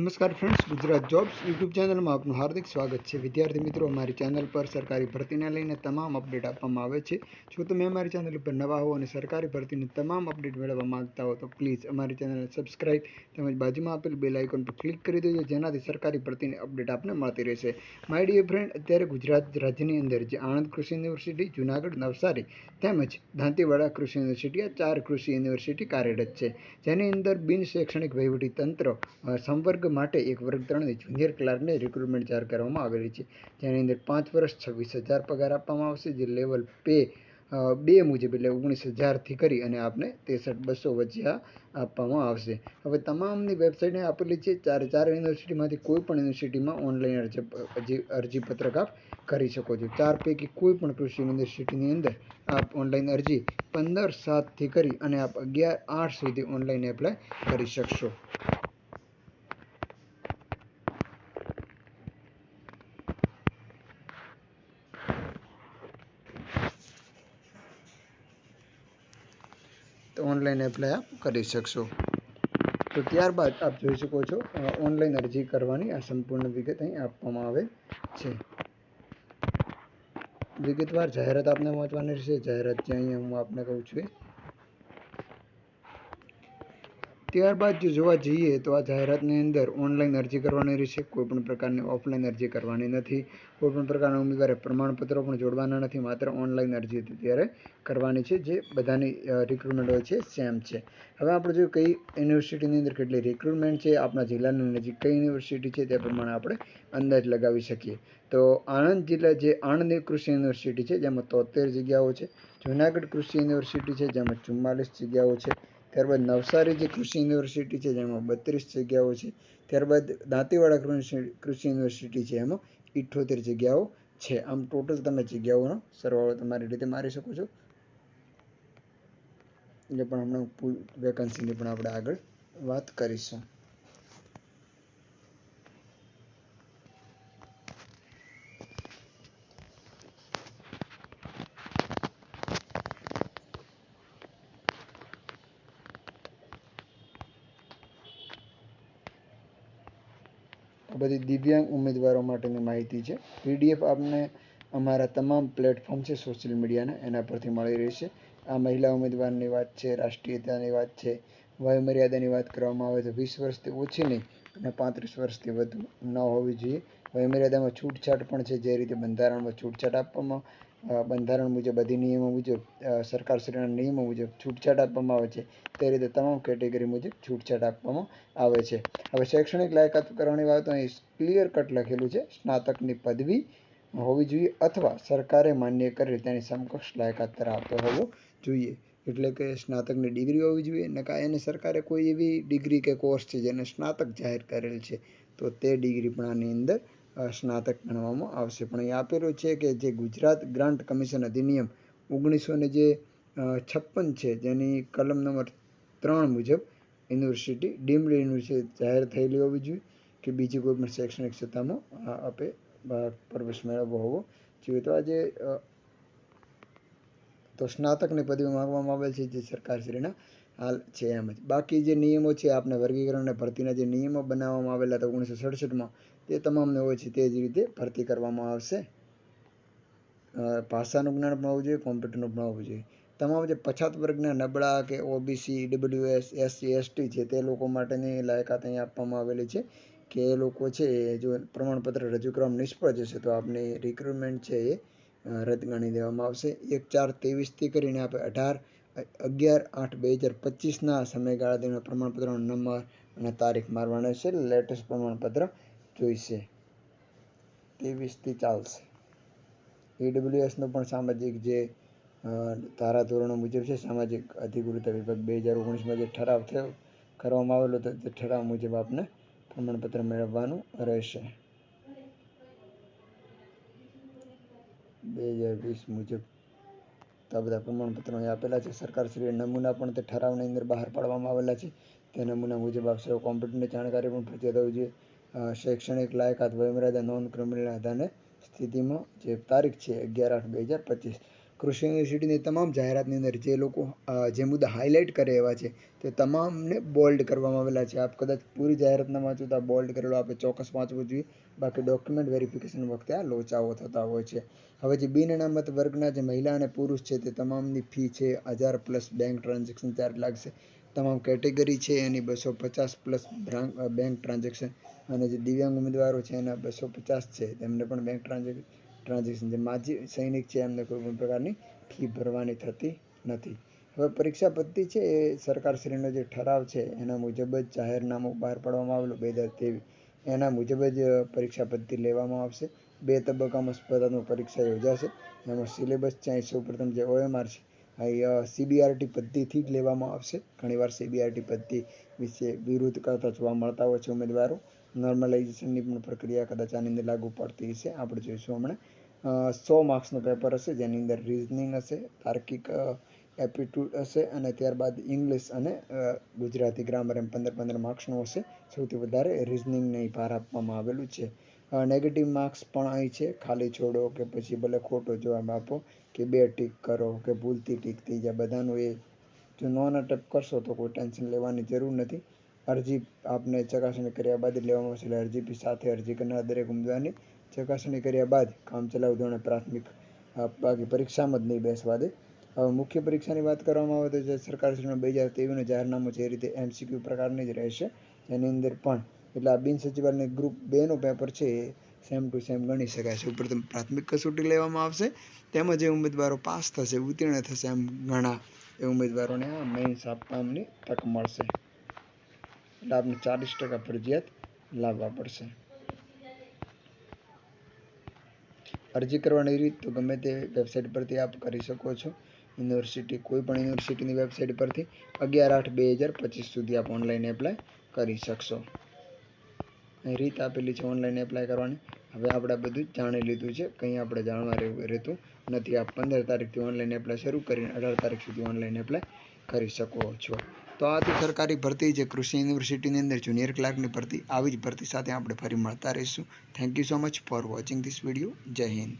નમસ્કાર friends Gujarat jobs YouTube ચેનલમાં આપનું હાર્દિક સ્વાગત છે. વિદ્યાર્થી મિત્રો અમારી ચેનલ પર સરકારી ભરતીને લઈને તમામ અપડેટ આપવામાં આવે છે. જો તમે અમારી ચેનલ ઉપર નવા હો અને સરકારી ભરતીની તમામ અપડેટ મેળવવા માંગતા હો તો પ્લીઝ અમારી ચેનલને સબસ્ક્રાઇબ તેમજ બાજુમાં આપેલ બેલ આઇકોન પર ક્લિક કરી દેજો જેનાથી સરકારી ભરતીની અપડેટ આપને મળતી રહેશે. માય ડિયર ફ્રેન્ડ અત્યારે ગુજરાત રાજ્યની અંદર જે આણંદ કૃષિ યુનિવર્સિટી જુનાગઢ નવસારી તેમજ દાંતીવાડા કૃષિ યુનિવર્સિટી આ ચાર કૃષિ યુનિવર્સિટી કાર્યરત છે. જેની અંદર બિન શૈક્ષણિક વહીવટી તંત્ર અ, માટે એક વર્ગ ત્રણની જુનિયર ક્લાર્કને રિક્રુટમેન્ટ જાહેર કરવામાં આવેલી છે. જેની અંદર પાંચ વર્ષ છવ્વીસ હજાર પગાર આપવામાં આવશે. જે લેવલ પે બે મુજબ એટલે ઓગણીસ હજારથી કરી અને આપને ત્રેસઠ બસો વચ્ચે આ આપવામાં આવશે. હવે તમામની વેબસાઇટને આપેલી છે. ચાર ચાર યુનિવર્સિટીમાંથી કોઈ પણ યુનિવર્સિટીમાં ઓનલાઈન અરજી અરજીપત્રક આપ કરી શકો છો. ચાર પૈકી કોઈ પણ કૃષિ યુનિવર્સિટીની અંદર આપ ઓનલાઈન અરજી પંદર સાતથી કરી અને આપ અગિયાર આઠ સુધી ઓનલાઈન એપ્લાય કરી શકશો. ઓનલાઈન એપ્લાય આપ કરી શકશો. તો ત્યારબાદ આપ જોઈ શકો છો ઓનલાઈન અરજી કરવાની આ સંપૂર્ણ વિગત અહીં આપવામાં આવે છે. વિગતવાર જાહેરાત આપને પહોંચવાની રહેશે. જાહેરાત જે અહીંયા હું આપને કહું છું એ. ત્યારબાદ જો જોવા જઈએ તો આ જાહેરાતની અંદર ઓનલાઈન અરજી કરવાની રહેશે, કોઈપણ પ્રકારની ઓફલાઈન અરજી કરવાની નથી, કોઈપણ પ્રકારના ઉમેદવારે પ્રમાણપત્રો પણ જોડવાના નથી, માત્ર ઓનલાઈન અરજી ત્યારે કરવાની છે, જે બધાની રિક્રુટમેન્ટ હોય છે સેમ છે. હવે આપણે જો કઈ યુનિવર્સિટીની અંદર કેટલી રિક્રુટમેન્ટ છે, આપણા જિલ્લાની નજીક કઈ યુનિવર્સિટી છે, તે પ્રમાણે આપણે અંદાજ લગાવી શકીએ. તો આણંદ જિલ્લા જે આણંદ કૃષિ યુનિવર્સિટી છે, જેમાં તોતેર જગ્યાઓ છે, જુનાગઢ કૃષિ યુનિવર્સિટી છે, જેમાં ચુમ્માલીસ જગ્યાઓ છે ત્યારબાદ નવસારી જે કૃષિ યુનિવર્સિટી છે, જેમાં બત્રીસ જગ્યાઓ છે, ત્યારબાદ દાંતીવાડા કૃષિ યુનિવર્સિટી છે, એમાં ઇઠ્ઠોતેર જગ્યાઓ છે. આમ ટોટલ તમે જગ્યાઓનો સરવાળો તમારી રીતે મારી શકો છો. એટલે પણ હમણાં વેકન્સીની પણ આપણે આગળ વાત કરીશું. બધી દિવ્યાંગ ઉમેદવારો માટેની માહિતી છે. પીડીએફ આપને અમારા તમામ પ્લેટફોર્મ છે સોશિયલ મીડિયાના એના પરથી મળી રહેશે. આ મહિલા ઉમેદવારની વાત છે, રાષ્ટ્રીયતાની વાત છે, વયમર્યાદાની વાત કરવામાં આવે તો વીસ વર્ષથી ઓછી નહીં, અને પાંત્રીસ વર્ષથી વધુ ન હોવી જોઈએ. વયમર્યાદામાં છૂટછાટ પણ છે, જે રીતે બંધારણમાં છૂટછાટ આપવામાં બંધારણ મુજબ બધી નિયમો મુજબ સરકારશ્રીના નિયમો મુજબ છૂટછાટ આપવામાં આવે છે. તે રીતે તમામ કેટેગરી મુજબ છૂટછાટ આપવામાં આવે છે. હવે શૈક્ષણિક લાયકાત કરવાની વાત અહીં ક્લિયર કટ લખેલું છે. સ્નાતકની પદવી હોવી જોઈએ અથવા સરકારે માન્ય કરી તેની સમકક્ષ લાયકાત ધરાવતો હોવો જોઈએ. એટલે કે સ્નાતકની ડિગ્રી હોવી જોઈએ. ને કાંઈ એને સરકારે કોઈ એવી ડિગ્રી કે કોર્સ છે જેને સ્નાતક જાહેર કરેલ છે. તો તે ડિગ્રી પણ આની અંદર સ્નાતક ગણવામાં આવશે. પણ અહીં આપેલું છે કે જે ગુજરાત ગ્રાન્ટ કમિશન અધિનિયમ ઓગણીસો ને જે છપ્પન છે, જેની કલમ નંબર ત્રણ મુજબ યુનિવર્સિટી, ડીમ્ડ યુનિવર્સિટી જાહેર થયેલી હોવી જોઈએ કે બીજી કોઈ પણ શૈક્ષણિક સત્તામાં આપે પ્રવેશ મેળવવો હોવો જોઈએ. તો આજે તો સ્નાતકની પદવી માંગવામાં આવેલ છે જે સરકારશ્રીના હાલ છે એમ જ. બાકી જે નિયમો છે આપણે વર્ગીકરણ અને ભરતીના જે નિયમો બનાવવામાં આવેલા હતા ઓગણીસો સડસઠમાં તે તમામને હોય છે તે જ રીતે ભરતી કરવામાં આવશે. ભાષાનું જ્ઞાન પણ હોવું જોઈએ, કોમ્પ્યુટરનું પણ હોવું જોઈએ. તમામ જે પછાત વર્ગના નબળા કે ઓબીસી ડબલ્યુએસ એસસી એસટી છે તે લોકો માટેની લાયકાત અહીં આપવામાં આવેલી છે કે એ લોકો છે જો પ્રમાણપત્ર રજૂ કરવામાં નિષ્ફળ જશે તો આપની રિક્રુટમેન્ટ છે એ રદ ગણી દેવામાં આવશે. એક ચાર ત્રેવીસથી કરીને આપણે અઢાર, અગિયાર, આઠ, બે હજાર પચીસના સમયગાળા દરમિયાન પ્રમાણપત્રનો નંબર અને તારીખ મારવાનો છે. લેટેસ્ટ પ્રમાણપત્ર જોઈશે. ત્રેવીસથી ચાલશે ઈડબ્લ્યુએસનું પણ સામાજિક જે ધારાધોરણો મુજબ છે, સામાજિક અધિકૃતતા વિભાગ બે હજાર ઓગણીસમાં જે ઠરાવ થયો, કરવામાં આવેલો હતો, તે ઠરાવ મુજબ આપને પ્રમાણપત્ર મેળવવાનું રહેશે. બે હજાર વીસ મુજબ તો આ બધા પ્રમાણપત્રો આપેલા છે. સરકારશ્રીએ નમૂના પણ તે ઠરાવની અંદર બહાર પાડવામાં આવેલા છે. તે નમૂના મુજબ આપશે. કોમ્પ્યુટરની જાણકારી પણ ફરજિયાત હોવી જોઈએ. શૈક્ષણિક લાયકાત વયમર્યાદા નોન ક્રિમિનલ આધારે સ્થિતિમાં જે તારીખ છે અગિયાર આઠ બે હજાર પચીસ, કૃષિ યુનિવર્સિટીની તમામ જાહેરાતની અંદર જે લોકો જે મુદ્દા હાઇલાઇટ કરે એવા છે તે તમામને બોલ્ડ કરવામાં આવેલા છે. આપ કદાચ પૂરી જાહેરાત ન વાંચો તો આ બોલ્ડ કરેલો આપણે ચોક્કસ વાંચવું જોઈએ. બાકી ડોક્યુમેન્ટ વેરિફિકેશન વખતે આ લોચાઓ થતા હોય છે. હવે જે બિન અનામત વર્ગના જે મહિલા અને પુરુષ છે તે તમામની ફી છે હજાર પ્લસ બેંક ટ્રાન્ઝેક્શન ચાર્જ લાગશે. તમામ કેટેગરી છે એની બસો પચાસ પ્લસ બેંક ટ્રાન્ઝેક્શન અને જે દિવ્યાંગ ઉમેદવારો છે એના બસો પચાસ છે, તેમને પણ બેંક ટ્રાન્ઝેક્શન જે માજી સૈનિક છે, એમને કોઈ પણ પ્રકારની ફી ભરવાની થતી નથી. હવે પરીક્ષા પદ્ધતિ છે એ સરકારશ્રીનો જે ઠરાવ છે, એના મુજબ જ જાહેરનામું બહાર પાડવામાં આવેલું, બે હજાર ત્રેવીસ એના મુજબ જ પરીક્ષા પદ્ધતિ લેવામાં આવશે. બે તબક્કામાં સ્પર્ધાત્મક પરીક્ષા યોજાશે. એમાં સિલેબસ છે સૌ પ્રથમ જે ઓએમઆર છે સીબીઆરટી પદ્ધતિથી જ લેવામાં આવશે. ઘણીવાર સીબીઆરટી પદ્ધતિ વિશે વિરોધ કરતા જોવા મળતા હોય છે ઉમેદવારો. નોર્મલાઇઝેશનની પણ પ્રક્રિયા કદાચ આની અંદર લાગુ પડતી હશે. આપણે જોઈશું હમણાં. સો માર્ક્સનું પેપર હશે, જેની અંદર રિઝનિંગ હશે, તાર્કિક એપ્ટિટ્યૂડ હશે અને ત્યારબાદ ઇંગ્લિશ અને ગુજરાતી ગ્રામર એમ પંદર પંદર માર્ક્સનું હશે. સૌથી વધારે રિઝનિંગને ભાર આપવામાં આવેલું છે. નેગેટિવ માર્ક્સ પણ અહીં છે. ખાલી છોડો કે પછી ભલે ખોટો જવાબ આપો કે બે ટીક કરો કે ભૂલથી ટીક થઈ જાય. બધાનું એ જો નોન અટેપ કરશો તો કોઈ ટેન્શન લેવાની જરૂર નથી. અરજી આપને ચકાસણી કર્યા બાદ લેવામાં આવશે. એટલે અરજી બી સાથે અરજી કરનાર દરેક ઉમેદવારની ચકાસણી કર્યા બાદ કામચલાઉ ધોરણે પ્રાથમિક બાકી પરીક્ષામાં જ નહીં બેસવા દે. હવે મુખ્ય પરીક્ષાની વાત કરવામાં આવે તો જે સરકારશ્રીનો બે હજાર તેવીનું જાહેરનામું છે એ રીતે એમસીક્યુ પ્રકારની જ રહેશે. એની અંદર પણ એટલે આ બિન સચિવાલય ગ્રુપ બેનું પેપર છે એ સેમ ટુ સેમ ગણી શકાય છે. ઉપરથી પ્રાથમિક કસોટી લેવામાં આવશે, તેમજ જે ઉમેદવારો પાસ થશે, ઉત્તીર્ણ થશે એમ ઘણા એ ઉમેદવારોને આ મેન્સ આપવાની તક મળશે. એટલે આપને ચાલીસ ટકા ફરજિયાત લાવવા પડશે. અરજી કરવાની રીત તો ગમે તે વેબસાઇટ પરથી આપ કરી શકો છો. યુનિવર્સિટી કોઈ પણ યુનિવર્સિટીની વેબસાઇટ પરથી અગિયાર આઠ બે હજાર પચીસ સુધી આપ ઓનલાઈન એપ્લાય કરી શકશો. અહીં રીત આપેલી છે ઓનલાઈન એપ્લાય કરવાની. હવે આપણે બધું જાણી લીધું છે. કંઈ આપણે જાણવા રહેતું નથી. આપ પંદર તારીખથી ઓનલાઈન એપ્લાય શરૂ કરીને અઢાર તારીખ સુધી ઓનલાઈન એપ્લાય કરી શકો છો. તો આ હતી સરકારી ભરતી જે કૃષિ યુનિવર્સિટીની અંદર જુનિયર ક્લાર્કની ભરતી, આવી જ ભરતી સાથે આપણે ફરી મળતા રહીશું. Thank you so much for watching this video Jai Hind.